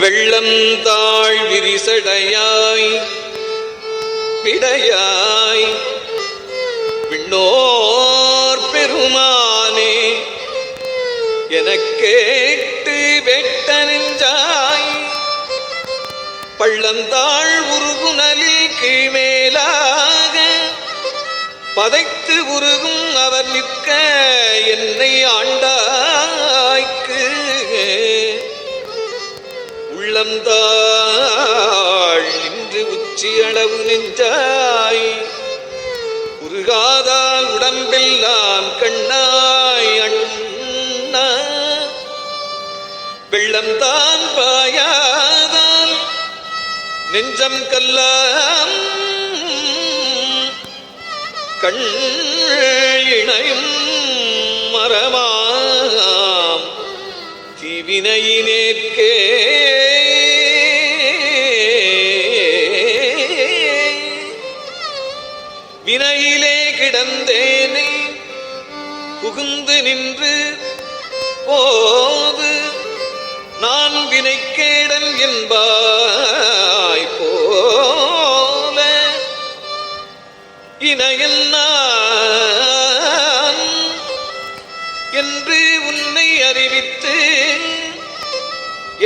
வெள்ளந்தாள் விரிசடையாய் விடையாய். விண்ணோர் பெருமானே எனக்கேட்டு வெட்ட நெஞ்சாய். பள்ளந்தாள் உருகுனலில் கீழ்மேலாக பதைத்து உருகும் அவர் நிற்க என்னை ஆண்டாய்க்கு. உள்ளந்தாள் இன்று உச்சியளவு நெஞ்சாய். உருகாதால் உடம்பில் நான் கண்ணாய் அண்ணா. வெள்ளம்தான் பாயாதால் நெஞ்சம் கல்லாம். கண் இணையும் மரமாம். தீவினையினேற்கே நினையிலே கிடந்தேனே புகுந்து நின்று போது நான் வினைக்கேடன் என்பாய் போல இணையல் நான் என்று உன்னை அறிவித்து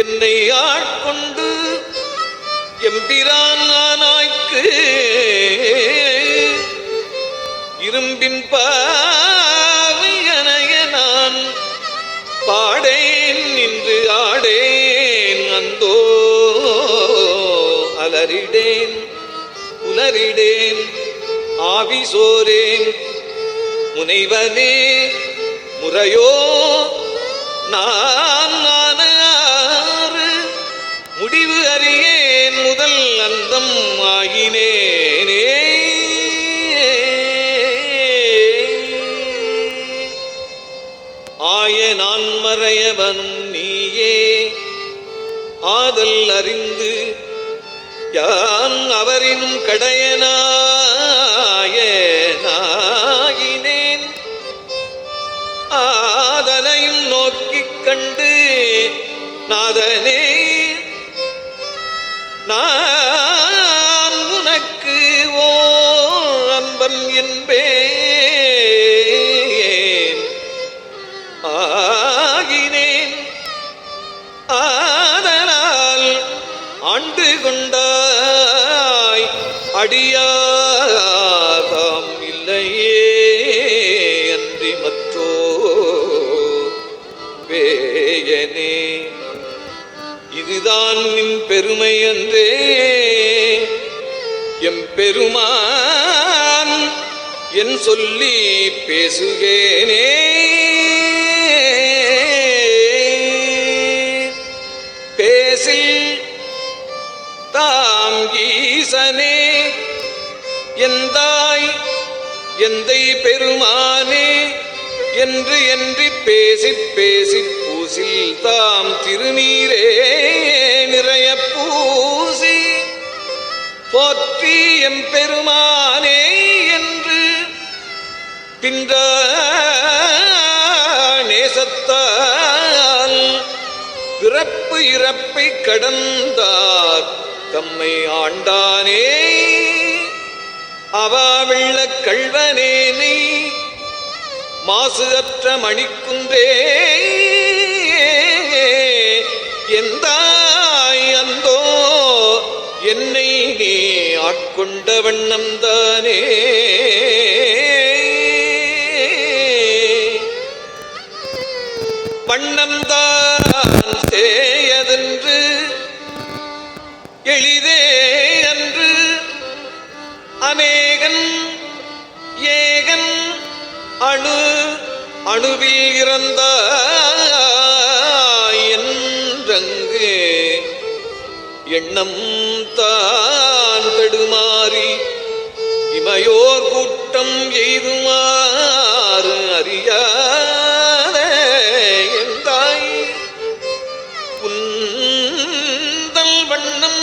என்னை ஆட்கொண்டு எம்பிரான் நானாய்க்கு இரும்பின் பாவியனைய நான் பாடேன் நின்று ஆடேன் அந்தோ அலறிடேன் உலரிடேன் ஆவி சோரேன். முனைவனே முறையோ நான் நானாறு முடிவு அறியேன் முதல் அந்தம் ஆகினேன். ஆய நான் மறையவனும் நீயே. ஆதல் அறிந்து யான் அவரினும் கடையனா அடியாதாம் இல்லையே அன்றி மற்றோ வேயனே இதுதான் நின் பெருமை என்றே எம் பெருமான் என் சொல்லி பேசுகேனே. பேசில் தாம் ஈசனே. எந்தாய் எந்தை பெருமானே என்று என்று பேசி பேசி பூசில் தாம் திருநீரே நிறைய பூசி போற்றி எம் பெருமானே என்று பின்ற நேசத்தால் பிறப்பு இறப்பை கடந்தார். தம்மை ஆண்டானே அவா வெள்ள கள்வனேனை மாசு அற்ற மணிக்குன்றே. எந்தாய் அந்தோ என்னை நீ ஆட்கொண்ட வண்ணம்தானே வண்ணம்தான் சேயதென்று எளிதே அணுவில் இறந்த என்றங்கு எண்ணம் தான் தடுமாறி இமையோர் கூட்டம் எய்துமாறு அறியாத எந்தாய் உந்தல் வண்ணம்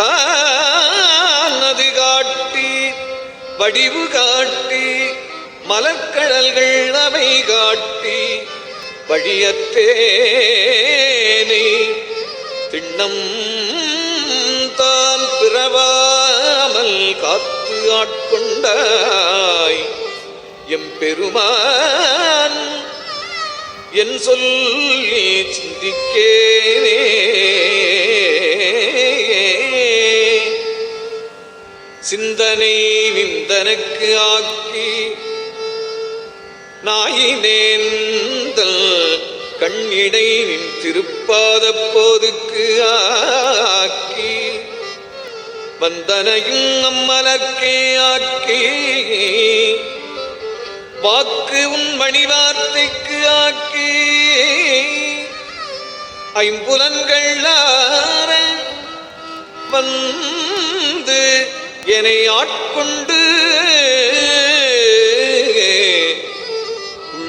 தானது காட்டி வடிவு காட்டி மலர்கடல்கள் அவை காட்டி வழியத்தேனே. திண்ணம் தான் பிறவாமல் காத்து ஆட்கொண்டாய். எம் பெருமான் என் சொல்லி சிந்திக்கேனே. சிந்தனை விந்தனுக்கு ஆக்கி நாயினேந்தல் கண்ணிடை நின் திருப்பாத போதுக்கு ஆக்கி வந்தனையும் அம்மலர்க்கே ஆக்கி வாக்கு உன் மணிவார்த்தைக்கு ஆக்கி ஐம்புலன்கள் வந்து என்னை ஆட்கொண்டு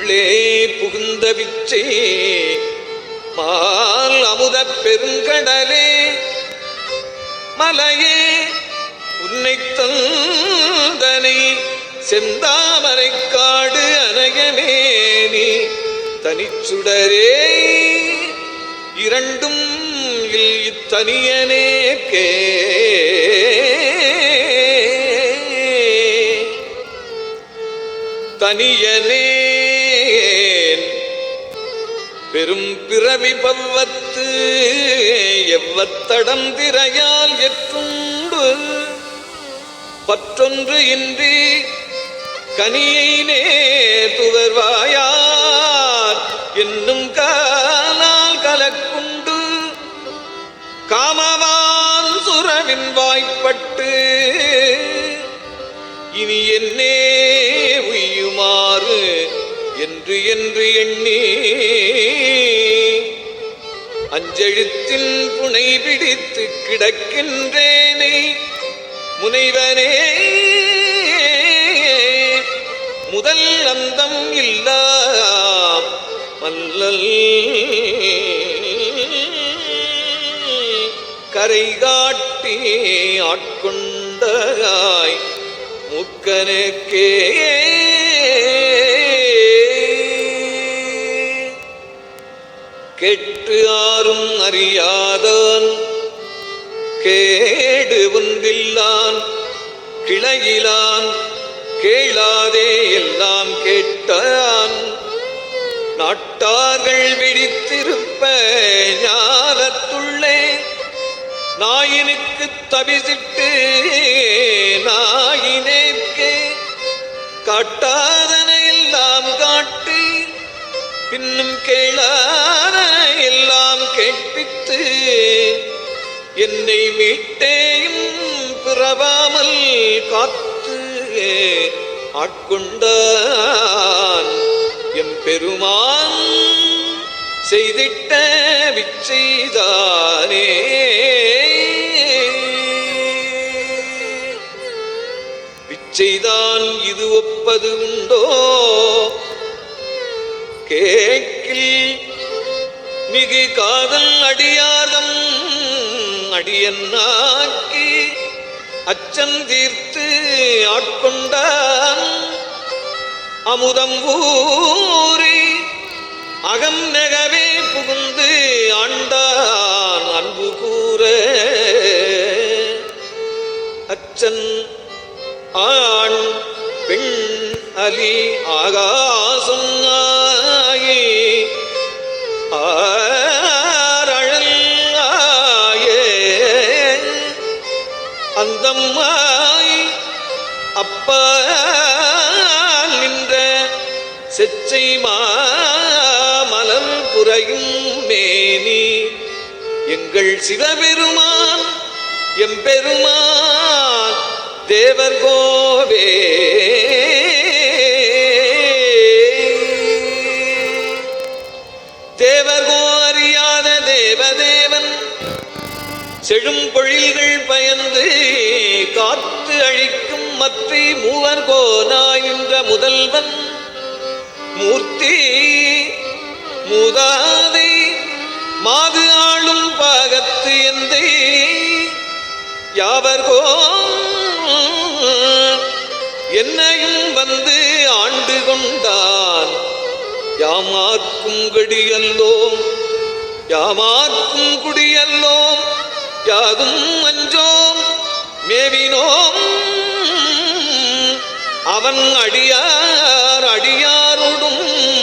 உள்ளே புகுந்த விச்சே மால் அமுத பெருங்கடலே மலையே உன்னை தந்தனை செந்தாமரை காடு அனகமேனி தனிச்சுடரே இரண்டும் இத்தனியனே கே. தனியனேன் பெரும் பிறவி பவ்வத்து எவ்வத்தடம் திரையால் எற்றுண்டு பற்றொன்று இன்றி கனியை நேதுவர்வாயார் என்னும் காலால் கலக்குண்டு. காமவான் சுரவின் வாய்ப்பட்டு இனி என்னே என்று என்று எண்ணி அஞ்செழுத்தின் புனை பிடித்து கிடக்கின்றேனே முனைவனே. முதல் அந்தம் இல்லா மல்லல் கரை காட்டி ஆட்கொண்டாய் முக்கனுக்கே கெட்டு ஆறும் அறியாதான். கேடு ஒன்றில்லான் கிளையிலான் கேளாதே எல்லாம் கேட்டான். நாட்டார்கள் விழித்திருப்ப ஞானத்துள்ளே நாயினுக்கு தவிசிட்டு நாயினேற்கே. காட்டாதன கேட்பித்து என்னை மீட்டேயும் பிறவாமல் காத்து ஆட்கொண்டான். எம் பெருமான் செய்திட்ட விச்செய்தானே. விச்செய்தான் இது ஒப்பது உண்டோ? கேட்கில் மிகு காதல் அடியாதம் அடியன்னாக்கி அச்சம் தீர்த்து ஆட்கொண்டான். அமுதம் ஊறி அகம் நெகவே புகுந்து ஆண்டான் அன்பு கூற. அச்சன் ஆண் பெண் அலி ஆகாசம் மேனி. எங்கள் சிவபெருமான் எம்பெருமான் தேவர் கோவே. தேவர்கோ அறியாத தேவதேவன் செழும் பொழில்கள் பயந்து காத்து அழிக்கும் மத்தி மூவர் கோனாயின்ற முதல்வன் மூர்த்தி மூதாதை மாது ஆளும் பாகத்து எந்தை. யாவர்கோ என்னையும் வந்து ஆண்டு கொண்டான் யாமார்க்கும் கடியல்லோம். யாமார்க்கும் குடியல்லோம். யாதும் அஞ்சோம். மேவினோம். அவன் அடியார் அடியாருடும்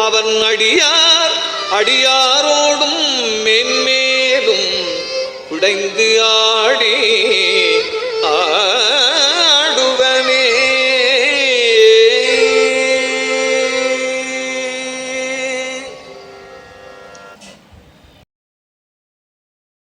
அவன் அடியார் அடியாரோடும் மென்மேலும் உடைந்து ஆடே.